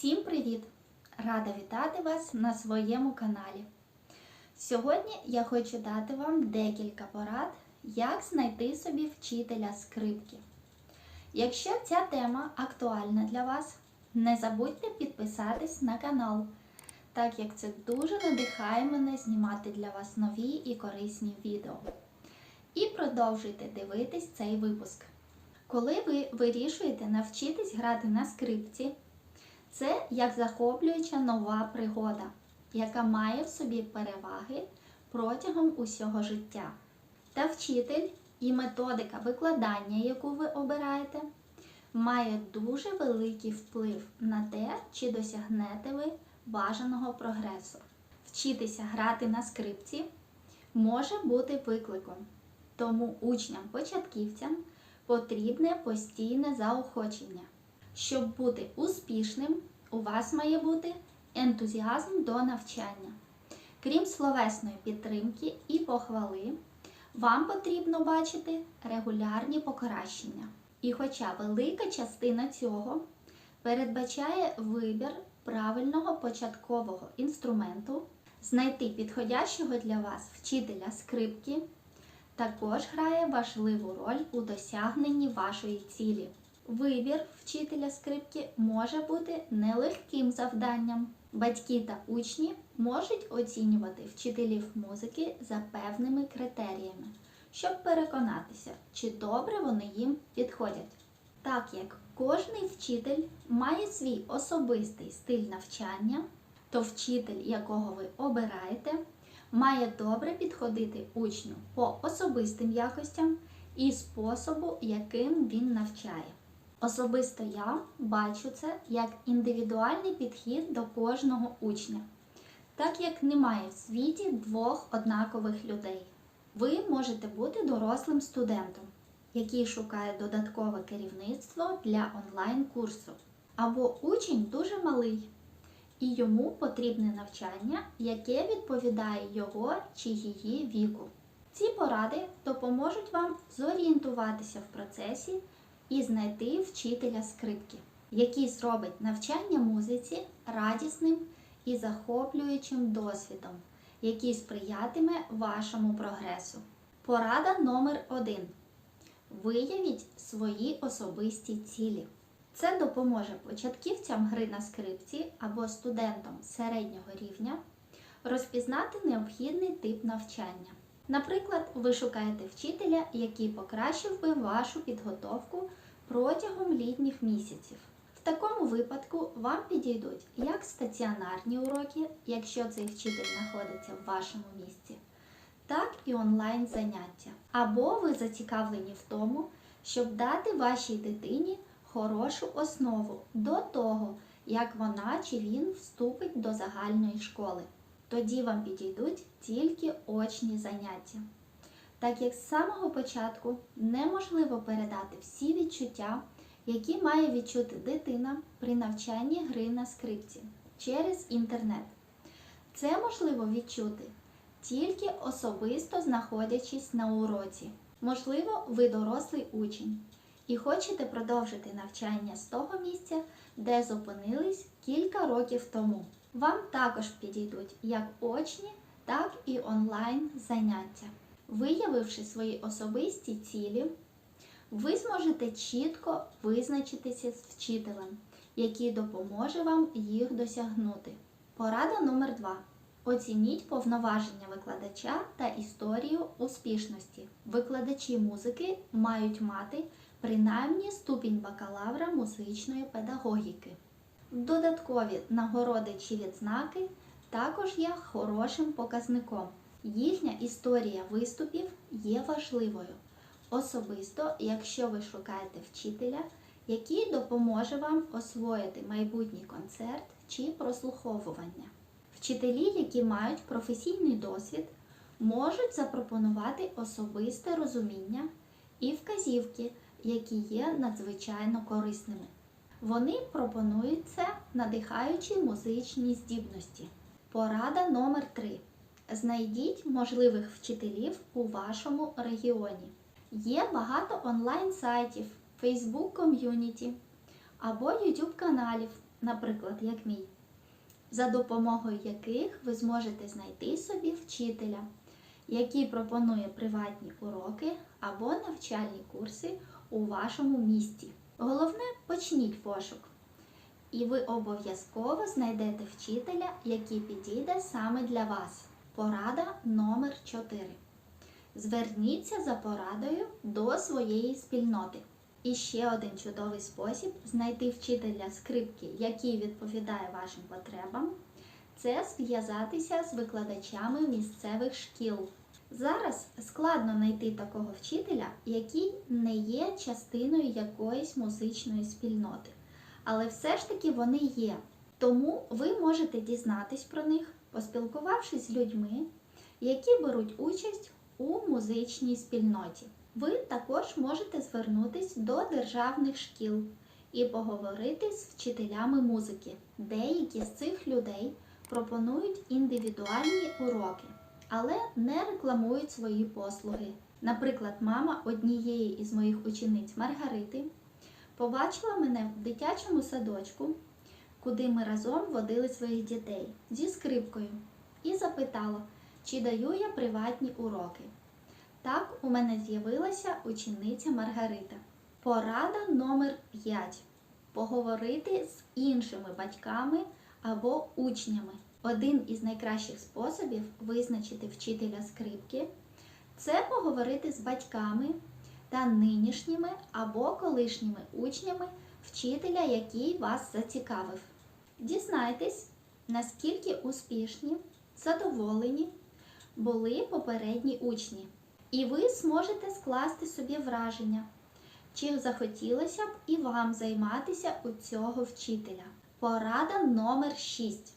Всім привіт! Рада вітати вас на своєму каналі. Сьогодні я хочу дати вам декілька порад, як знайти собі вчителя скрипки. Якщо ця тема актуальна для вас, не забудьте підписатись на канал, так як це дуже надихає мене знімати для вас нові і корисні відео. І продовжуйте дивитись цей випуск. Коли ви вирішуєте навчитись грати на скрипці, це як захоплююча нова пригода, яка має в собі переваги протягом усього життя. Та вчитель і методика викладання, яку ви обираєте, має дуже великий вплив на те, чи досягнете ви бажаного прогресу. Вчитися грати на скрипці може бути викликом, тому учням-початківцям потрібне постійне заохочення. Щоб бути успішним, у вас має бути ентузіазм до навчання. Крім словесної підтримки і похвали, вам потрібно бачити регулярні покращення. І хоча велика частина цього передбачає вибір правильного початкового інструменту, знайти підходящого для вас вчителя скрипки також грає важливу роль у досягненні вашої цілі. Вибір вчителя скрипки може бути нелегким завданням. Батьки та учні можуть оцінювати вчителів музики за певними критеріями, щоб переконатися, чи добре вони їм підходять. Так як кожний вчитель має свій особистий стиль навчання, то вчитель, якого ви обираєте, має добре підходити учню по особистим якостям і способу, яким він навчає. Особисто я бачу це як індивідуальний підхід до кожного учня, так як немає в світі двох однакових людей. Ви можете бути дорослим студентом, який шукає додаткове керівництво для онлайн-курсу, або учень дуже малий, і йому потрібне навчання, яке відповідає його чи її віку. Ці поради допоможуть вам зорієнтуватися в процесі і знайти вчителя скрипки, який зробить навчання музиці радісним і захоплюючим досвідом, який сприятиме вашому прогресу. Порада номер 1 Виявіть свої особисті цілі. Це допоможе початківцям гри на скрипці або студентам середнього рівня розпізнати необхідний тип навчання. Наприклад, ви шукаєте вчителя, який покращив би вашу підготовку протягом літніх місяців. В такому випадку вам підійдуть як стаціонарні уроки, якщо цей вчитель знаходиться в вашому місці, так і онлайн заняття. Або ви зацікавлені в тому, щоб дати вашій дитині хорошу основу до того, як вона чи він вступить до загальної школи. Тоді вам підійдуть тільки очні заняття. Так як з самого початку неможливо передати всі відчуття, які має відчути дитина при навчанні гри на скрипці через інтернет. Це можливо відчути тільки особисто знаходячись на уроці. Можливо, ви дорослий учень і хочете продовжити навчання з того місця, де зупинились кілька років тому. Вам також підійдуть як очні, так і онлайн заняття. Виявивши свої особисті цілі, ви зможете чітко визначитися з вчителем, який допоможе вам їх досягнути. Порада номер 2 Оцініть повноваження викладача та історію успішності. Викладачі музики мають мати принаймні ступінь бакалавра музичної педагогіки. Додаткові нагороди чи відзнаки також є хорошим показником. Їхня історія виступів є важливою, особисто, якщо ви шукаєте вчителя, який допоможе вам освоїти майбутній концерт чи прослуховування. Вчителі, які мають професійний досвід, можуть запропонувати особисте розуміння і вказівки, які є надзвичайно корисними. Вони пропонують це, надихаючи музичні здібності. Порада номер 3 Знайдіть можливих вчителів у вашому регіоні. Є багато онлайн-сайтів, Facebook ком'юніті або YouTube каналів, наприклад, як мій, за допомогою яких ви зможете знайти собі вчителя, який пропонує приватні уроки або навчальні курси у вашому місті. Головне, почніть пошук. І ви обов'язково знайдете вчителя, який підійде саме для вас. Порада номер 4. Зверніться за порадою до своєї спільноти. І ще один чудовий спосіб знайти вчителя скрипки, який відповідає вашим потребам, це зв'язатися з викладачами місцевих шкіл. Зараз складно знайти такого вчителя, який не є частиною якоїсь музичної спільноти. Але все ж таки вони є. Тому ви можете дізнатись про них, поспілкувавшись з людьми, які беруть участь у музичній спільноті. Ви також можете звернутись до державних шкіл і поговорити з вчителями музики. Деякі з цих людей пропонують індивідуальні уроки, але не рекламують свої послуги. Наприклад, мама однієї із моїх учениць Маргарити побачила мене в дитячому садочку, куди ми разом водили своїх дітей зі скрипкою, і запитала, чи даю я приватні уроки. Так у мене з'явилася учениця Маргарита. Порада номер 5. Поговорити з іншими батьками або учнями. Один із найкращих способів визначити вчителя скрипки це поговорити з батьками та нинішніми або колишніми учнями вчителя, який вас зацікавив. Дізнайтесь, наскільки успішні, задоволені були попередні учні. І ви зможете скласти собі враження, чи захотілося б і вам займатися у цього вчителя. Порада номер 6.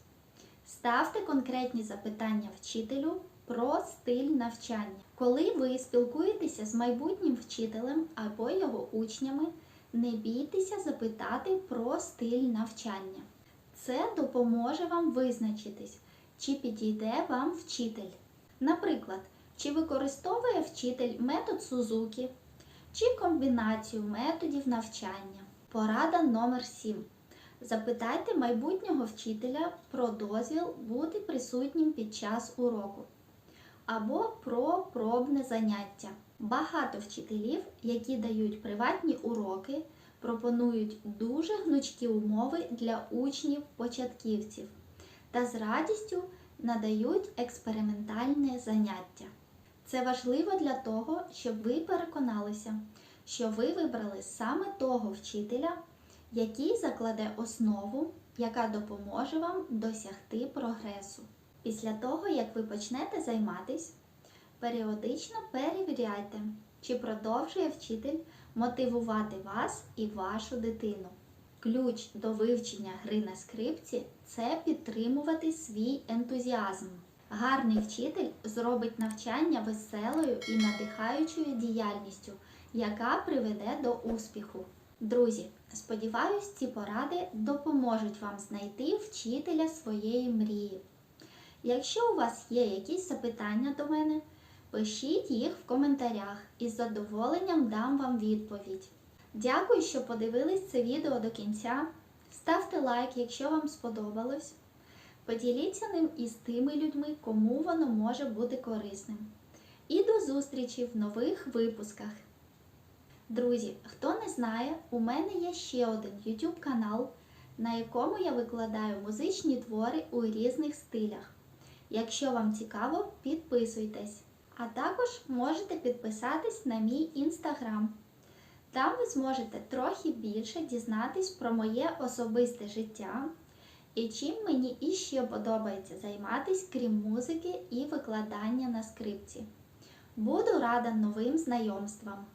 Ставте конкретні запитання вчителю про стиль навчання. Коли ви спілкуєтеся з майбутнім вчителем або його учнями, не бійтеся запитати про стиль навчання. Це допоможе вам визначитись, чи підійде вам вчитель. Наприклад, чи використовує вчитель метод Сузуки, чи комбінацію методів навчання. Порада номер 7. Запитайте майбутнього вчителя про дозвіл бути присутнім під час уроку або про пробне заняття. Багато вчителів, які дають приватні уроки, пропонують дуже гнучкі умови для учнів-початківців та з радістю надають експериментальне заняття. Це важливо для того, щоб ви переконалися, що ви вибрали саме того вчителя, який закладе основу, яка допоможе вам досягти прогресу. Після того, як ви почнете займатись, періодично перевіряйте, чи продовжує вчитель мотивувати вас і вашу дитину. Ключ до вивчення гри на скрипці це підтримувати свій ентузіазм. Гарний вчитель зробить навчання веселою і надихаючою діяльністю, яка приведе до успіху. Друзі, сподіваюсь, ці поради допоможуть вам знайти вчителя своєї мрії. Якщо у вас є якісь запитання до мене, пишіть їх в коментарях і з задоволенням дам вам відповідь. Дякую, що подивились це відео до кінця. Ставте лайк, якщо вам сподобалось. Поділіться ним із тими людьми, кому воно може бути корисним. І до зустрічі в нових випусках. Друзі, хто не знає, у мене є ще один YouTube канал, на якому я викладаю музичні твори у різних стилях. Якщо вам цікаво, підписуйтесь. А також можете підписатись на мій інстаграм. Там ви зможете трохи більше дізнатись про моє особисте життя і чим мені іще подобається займатися, крім музики і викладання на скрипці. Буду рада новим знайомствам!